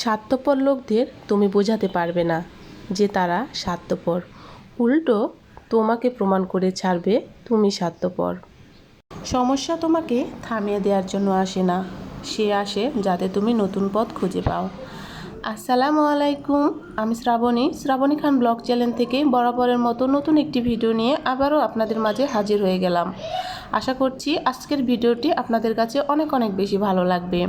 স্বার্থপর লোকদের তুমি বোঝাতে পারবে না যে তারা স্বার্থপর। উল্টো তোমাকে প্রমাণ করে ছাড়বে তুমি স্বার্থপর। সমস্যা তোমাকে থামিয়ে দেওয়ার জন্য আসে না। সে আসে যাতে তুমি নতুন পথ খুঁজে পাও। আসসালামু আলাইকুম, আমি শ্রাবণী। শ্রাবণী খান ব্লগ চ্যানেল থেকে বরাবরের মতো নতুন একটি ভিডিও নিয়ে আবারও আপনাদের মাঝে হাজির হয়ে গেলাম। আশা করছি আজকের ভিডিওটি আপনাদের কাছে অনেক অনেক বেশি ভালো লাগবে।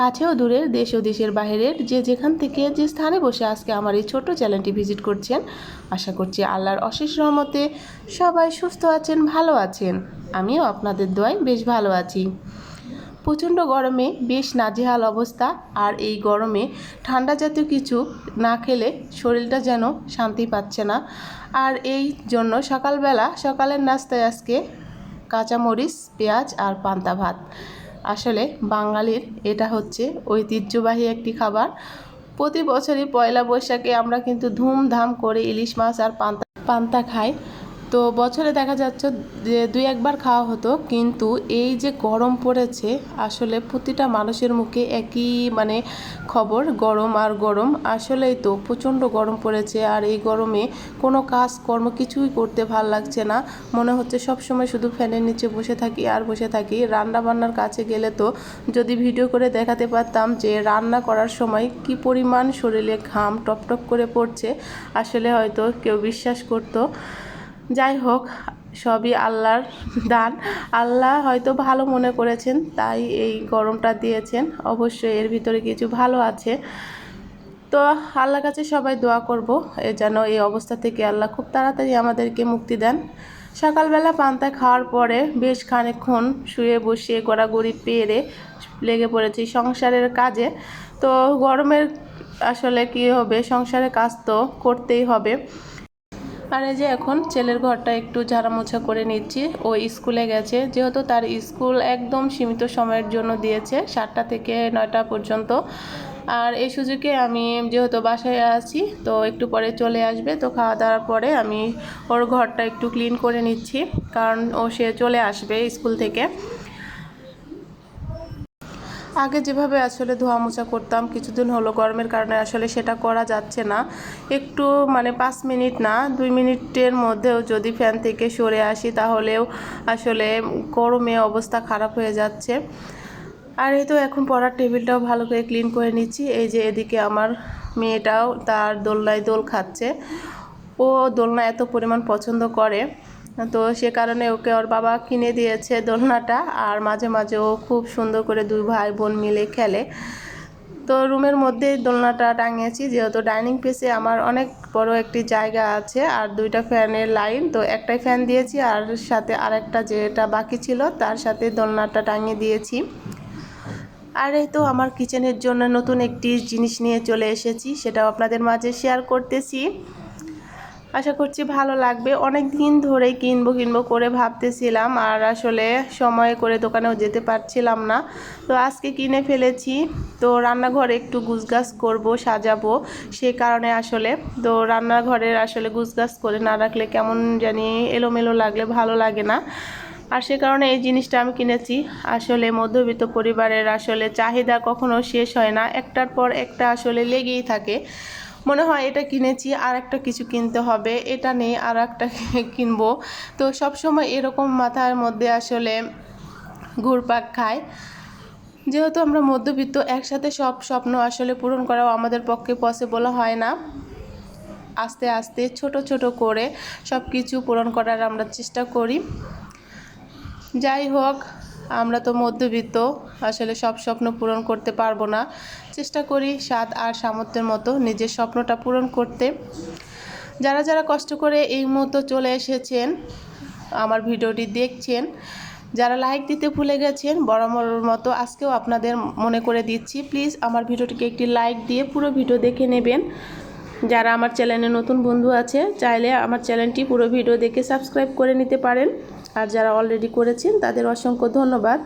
কাছেও দূরের দেশ ও দেশের বাইরের যে যেখান থেকে যে স্থানে বসে আজকে আমার এই ছোট চ্যানেলটি ভিজিট করছেন, আশা করছি আল্লাহর অশেষ রহমতে সবাই সুস্থ আছেন, ভালো আছেন। আমিও আপনাদের দোয়ায় বেশ ভালো আছি। প্রচণ্ড গরমে বেশ নাজেহাল অবস্থা আর এই গরমে ঠান্ডা জাতীয় কিছু না খেলে শরীরটা যেন শান্তি পাচ্ছে না। আর এই জন্য সকালবেলা সকালের নাস্তায় আজকে কাঁচামরিচ, পেঁয়াজ আর পান্তা ভাত। আসলে বাঙালির এটা হচ্ছে ঐতিহ্যবাহী একটি খাবার। প্রতি বছরই পয়লা বৈশাখে আমরা কিন্তু ধুমধাম করে ইলিশ মাছ আর পান্তা পান্তা খাই। তো বছরে দেখা যাচ্ছে যে দুই একবার খাওয়া হতো, কিন্তু এই যে গরম পড়েছে, আসলে প্রতিটা মানুষের মুখে একই মানে খবর, গরম আর গরম। আসলেই তো প্রচণ্ড গরম পড়েছে আর এই গরমে কোনো কাজ কর্ম কিছুই করতে ভালো লাগছে না। মনে হচ্ছে সব সময় শুধু ফ্যানের নিচে বসে থাকি আর বসে থাকি। রান্না বান্নার কাছে গেলে তো যদি ভিডিও করে দেখাতে পারতাম যে রান্না করার সময় কি পরিমাণ শরীরে ঘাম টপ টপ করে পড়ছে, আসলে হয়তো কেউ বিশ্বাস করতো। যাই হোক, সবই আল্লাহর দান। আল্লাহ হয়তো ভালো মনে করেছেন, তাই এই গরমটা দিয়েছেন। অবশ্যই এর ভিতরে কিছু ভালো আছে। তো আল্লাহর কাছে সবাই দোয়া করব, এ যেন এই অবস্থা থেকে আল্লাহ খুব তাড়াতাড়ি আমাদেরকে মুক্তি দেন। সকালবেলা পান্তা খাওয়ার পরে বেশ খানিকক্ষণ শুয়ে বসিয়ে গড়াগড়ি পেরে লেগে পড়েছি সংসারের কাজে। তো গরমের আসলে কি হবে? সংসারের কাজ তো করতেই হবে। আর এই যে এখন ছেলের ঘরটা একটু ঝাড়ামোছা করে নিচ্ছি। ও স্কুলে গেছে। যেহেতু তার স্কুল একদম সীমিত সময়ের জন্য দিয়েছে, সাতটা থেকে নয়টা পর্যন্ত। আর এই সুযোগে আমি যেহেতু বাসায় আছি, তো একটু পরে চলে আসবে। তো খাওয়া দাওয়ার পরে আমি ওর ঘরটা একটু ক্লিন করে নিচ্ছি। কারণ ও সে চলে আসবে স্কুল থেকে। আগে যেভাবে আসলে ধোয়া মোছা করতাম, কিছুদিন হলো গরমের কারণে আসলে সেটা করা যাচ্ছে না। একটু মানে পাঁচ মিনিট না, দুই মিনিটের মধ্যেও যদি ফ্যান থেকে সরে আসি তাহলেও আসলে গরমে অবস্থা খারাপ হয়ে যাচ্ছে। আর এই তো এখন পড়ার টেবিলটাও ভালো করে ক্লিন করে নিচ্ছি। এই যে এদিকে আমার মেয়েটাও তার দোলনায় দোল খাচ্ছে। ও দোলনা এত পরিমাণ পছন্দ করে। তো সে কারণে ওকে ওর বাবা কিনে দিয়েছে দোলনাটা আর মাঝে মাঝে ও খুব সুন্দর করে দুই ভাই বোন মিলে খেলে। তো রুমের মধ্যে দোলনাটা টাঙিয়েছি, যেহেতু ডাইনিং পেসে আমার অনেক বড় একটি জায়গা আছে আর দুইটা ফ্যানের লাইন, তো একটাই ফ্যান দিয়েছি আর সাথে আরেকটা যেটা বাকি ছিল তার সাথে দোলনাটা টাঙিয়ে দিয়েছি। আর এই তো আমার কিচেনের জন্য নতুন একটি জিনিস নিয়ে চলে এসেছি, সেটাও আপনাদের মাঝে শেয়ার করতেছি। আশা করছি ভালো লাগবে। অনেক দিন ধরেই কিনবো কিনবো করে ভাবতেছিলাম আর আসলে সময় করে দোকানেও যেতে পারছিলাম না। তো আজকে কিনে ফেলেছি। তো রান্নাঘরে একটু গুছগাছ করব, সাজাবো সে কারণে আসলে। তো রান্নাঘরের আসলে গুছগাছ করে না রাখলে কেমন জানি এলোমেলো লাগলে ভালো লাগে না। আর সে কারণে এই জিনিসটা আমি কিনেছি। আসলে মধ্যবিত্ত পরিবারের আসলে চাহিদা কখনো শেষ হয় না। একটার পর একটা আসলে লেগেই থাকে। মনে হয় এটা কিনেছি আর একটা কিছু কিনতে হবে, এটা নেই আর একটা কিনবো। তো সব সময় এরকম মাথার মধ্যে আসলে ঘুরপাক খায়। যেহেতু আমরা মধ্যবিত্ত, একসাথে সব স্বপ্ন আসলে পূরণ করাও আমাদের পক্ষে পসিবল হয় না। আস্তে আস্তে, ছোট ছোট করে সব কিছু পূরণ করার আমরা চেষ্টা করি। যাই হোক আমরা তো মধ্যবিত্ত, আসলে সব স্বপ্ন পূরণ করতে পারব না। চেষ্টা করি স্বাদ আর সামর্থ্যের মতো নিজের স্বপ্নটা পূরণ করতে। যারা যারা কষ্ট করে এই মুহূর্তে চলে এসেছেন, আমার ভিডিওটি দেখছেন, যারা লাইক দিতে ভুলে গেছেন, বরাবরের মতো আজকেও আপনাদের মনে করে দিচ্ছি। প্লিজ আমার ভিডিওটিকে একটি লাইক দিয়ে পুরো ভিডিও দেখে নেবেন। যারা আমার চ্যানেলে নতুন বন্ধু আছে, চাইলে আমার চ্যানেলটি পুরো ভিডিও দেখে সাবস্ক্রাইব করে নিতে পারেন। আর যারা অলরেডি করেছেন, তাদের অসংখ্য ধন্যবাদ।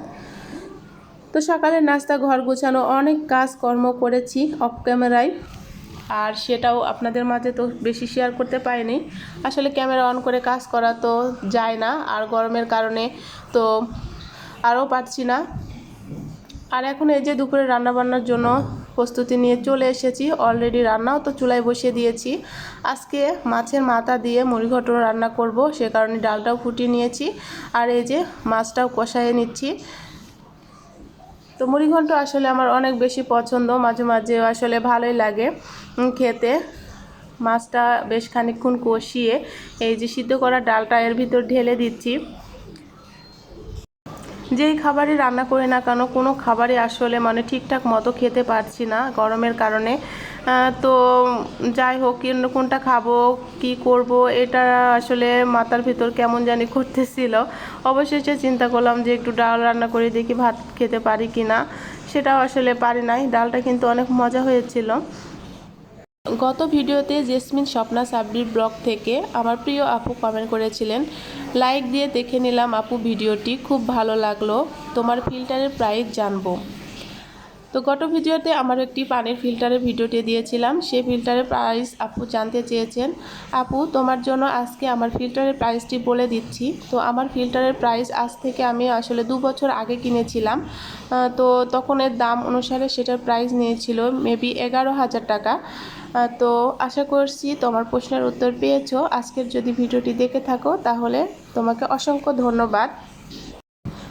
তো সকালের নাস্তা, ঘর গোছানো, অনেক কাজ কর্ম করেছি অফ ক্যামেরায় আর সেটাও আপনাদের মাঝে তো বেশি শেয়ার করতে পারিনি। আসলে ক্যামেরা অন করে কাজ করা তো যায় না, আর গরমের কারণে তো আরও পারছি না। আর এখন এই যে দুপুরে রান্নাবান্নার জন্য প্রস্তুতি নিয়ে চলে এসেছি। অলরেডি রান্নাও তো চুলায় বসিয়ে দিয়েছি। আজকে মাছের মাথা দিয়ে মুড়ি ঘটনা রান্না করব, সে কারণে ডালটাও ফুটিয়ে নিয়েছি। আর এই যে মাছটাও কষাইয়ে নিচ্ছি। তো মুড়িঘণ্ট আসলে আমার অনেক বেশি পছন্দ, মাঝে মাঝে আসলে ভালোই লাগে খেতে। মাছটা বেশ খানিকক্ষণ কষিয়ে এই যে সিদ্ধ করা ডালটা এর ভিতর ঢেলে দিচ্ছি। যেই খাবারই রান্না করি না কেন, কোনো খাবারই আসলে মানে ঠিকঠাক মতো খেতে পারছি না গরমের কারণে। তো যাই হোক, কিন- কোনটা খাব, কি করব, এটা আসলে মাথার ভিতর কেমন জানি করতেছিল অবশেষে চিন্তা করলাম যে একটু ডাল রান্না করে দেখি ভাত খেতে পারি কি না সেটাও আসলে পারি নাই। ডালটা কিন্তু অনেক মজা হয়েছিল। গত ভিডিওতে জেসমিন স্বপ্না সাবরির ব্লগ থেকে আমার প্রিয় আপু কমেন্ট করেছিলেন লাইক দিয়ে দেখে নিলাম আপু ভিডিওটি, খুব ভালো লাগল, তোমার ফিল্টারের প্রাইস জানব। তো গত ভিডিওতে আমার একটি পানির ফিল্টারের ভিডিওটি দিয়েছিলাম সেই ফিল্টারের প্রাইস আপু জানতে চেয়েছেন, আপু, তোমার জন্য আজকে আমার ফিল্টারের প্রাইসটি বলে দিচ্ছি। তো আমার ফিল্টারের প্রাইস আজ থেকে আমি আসলে দু বছর আগে কিনেছিলাম তো তখন এর দাম অনুসারে সেটার প্রাইস নিয়েছিল মেবি এগারো হাজার টাকা। তো আশা করছি তোমার প্রশ্নের উত্তর পেয়েছ। আজকের যদি ভিডিওটি দেখে থাকো, তাহলে তোমাকে অসংখ্য ধন্যবাদ।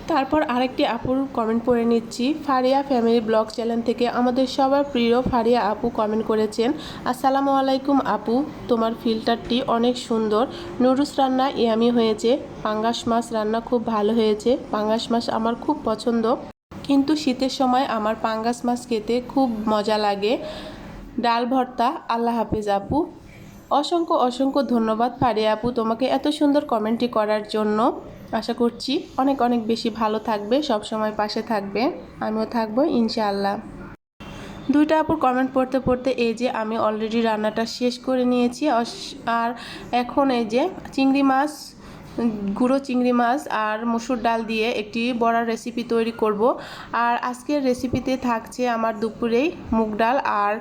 তারপর আরেকটি আপুর কমেন্ট পড়ে নিচ্ছি। ফারিয়া ফ্যামিলি ব্লগ চ্যানেল থেকে আমাদের সবার প্রিয় ফারিয়া আপু কমেন্ট করেছেন, আসসালামু আলাইকুম আপু, তোমার ফিল্টারটি অনেক সুন্দর। নুডলস রান্না ইয়ামি হয়েছে, পাঙ্গাস মাছ রান্না খুব ভালো হয়েছে, পাঙ্গাস মাছ আমার খুব পছন্দ। কিন্তু শীতের সময় আমার পাঙ্গাস মাছ খেতে খুব মজা লাগে। ডাল ভর্তা, আল্লাহ হাফেজ আপু। অসংখ্য অসংখ্য ধন্যবাদ ফারিয়া আপু তোমাকে এত সুন্দর কমেন্টটি করার জন্য। আশা করছি অনেক অনেক বেশি ভালো থাকবে, সব সময় পাশে থাকবে। আমিও থাকব, ইনশাআল্লাহ। দুইটা আপুর কমেন্ট পড়তে পড়তে এই যে আমি অলরেডি রান্নাটা শেষ করে নিয়েছি। আর এখন এই যে চিংড়ি মাছ গুঁড়ো চিংড়ি মাছ আর মসুর ডাল দিয়ে একটি বড়ার রেসিপি তৈরি করব। আর আজকের রেসিপিতে থাকছে আমার দুপুরেই মুগ ডাল আর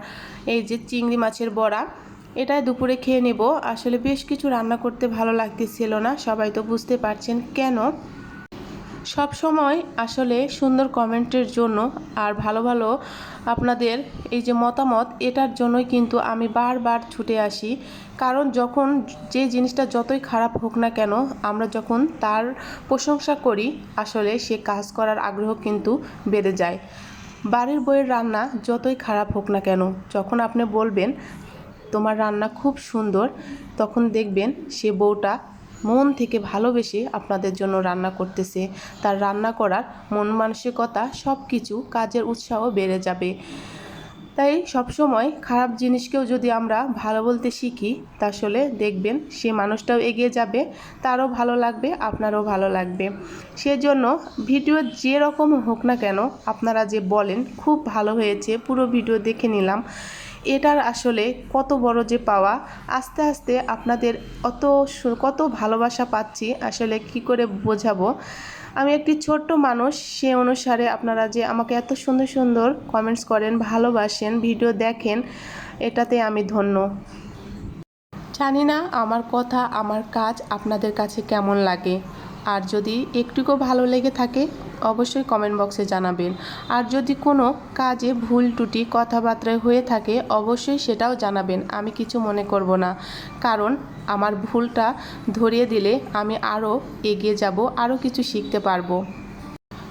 এই যে চিংড়ি মাছের বড়া। এটাই দুপুরে খেয়ে নেব। আসলে বেশ কিছু রান্না করতে ভালো লাগতেছিল না, সবাই তো বুঝতে পারছেন কেন। সব সময় আসলে সুন্দর কমেন্টের জন্য আর ভালো ভালো আপনাদের এই যে মতামত, এটার জন্যই কিন্তু আমি বারবার ছুটে আসি। কারণ যখন যে জিনিসটা যতই খারাপ হোক না কেন, আমরা যখন তার প্রশংসা করি, আসলে সে কাজ করার আগ্রহ কিন্তু বেড়ে যায়। বাড়ির বইয়ের রান্না যতই খারাপ হোক না কেন, যখন আপনি বলবেন, তোমার রান্না খুব সুন্দর তখন দেখবেন সে বউটা মন থেকে ভালোবেসে আপনাদের জন্য রান্না করতেছে। তার রান্না করার মন মানসিকতা সব কিছু কাজের উৎসাহ বেড়ে যাবে। তাই সবসময় খারাপ জিনিসকেও যদি আমরা ভালো বলতে শিখি, তাহলে দেখবেন সে মানুষটাও এগিয়ে যাবে, তারও ভালো লাগবে, আপনারও ভালো লাগবে। সেজন্য ভিডিও যে রকম হোক না কেন, আপনারা যে বলেন, খুব ভালো হয়েছে। পুরো ভিডিও দেখে নিলাম। এটার আসলে কত বড় যে পাওয়া, আস্তে আস্তে আপনাদের অত কত ভালোবাসা পাচ্ছি আসলে কি করে বোঝাবো? আমি একটি ছোট্ট মানুষ, সে অনুসারে আপনারা যে আমাকে এত সুন্দর সুন্দর কমেন্টস করেন, ভালোবাসেন ভিডিও দেখেন, এটাতে আমি ধন্য। জানি না আমার কথা, আমার কাজ আপনাদের কাছে কেমন লাগে। আর যদি একটুকু ভালো লেগে থাকে, অবশ্যই কমেন্ট বক্সে জানাবেন। আর যদি কোনো কাজে ভুল, ত্রুটি, কথাবার্তায় হয়ে থাকে, অবশ্যই সেটাও জানাবেন। আমি কিছু মনে করব না। কারণ আমার ভুলটা ধরিয়ে দিলে আমি আরও এগিয়ে যাব, আরও কিছু শিখতে পারব।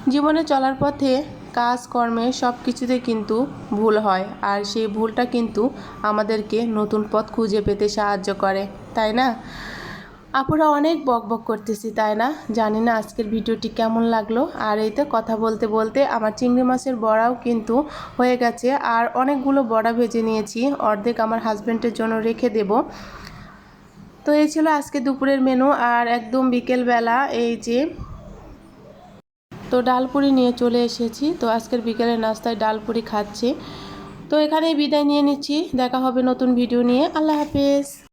জীবনে চলার পথে কাজ, কর্মে সব কিছুতে কিন্তু ভুল হয়। আর সেই ভুলটা কিন্তু আমাদেরকে নতুন পথ খুঁজে পেতে সাহায্য করে। তাই না? আপুরা অনেক বক বক করতেছি, তাই না? জানি না আজকের ভিডিওটি কেমন লাগল। আর এইতে কথা বলতে বলতে আমার চিংড়ি মাছের বড়াও কিন্তু হয়ে গেছে। আর অনেকগুলো বড়া ভেজে নিয়েছি, অর্ধেক আমার হাজব্যান্ডের জন্য রেখে দেব। তো এই ছিল আজকে দুপুরের মেনু, আর একদম বিকেলবেলা এই যে তো ডালপুরি নিয়ে চলে এসেছি। তো আজকের বিকেলের নাস্তায় ডালপুরি খাচ্ছি। তো এখানেই বিদায় নিয়ে নিচ্ছি। দেখা হবে নতুন ভিডিও নিয়ে। আল্লাহ হাফেজ।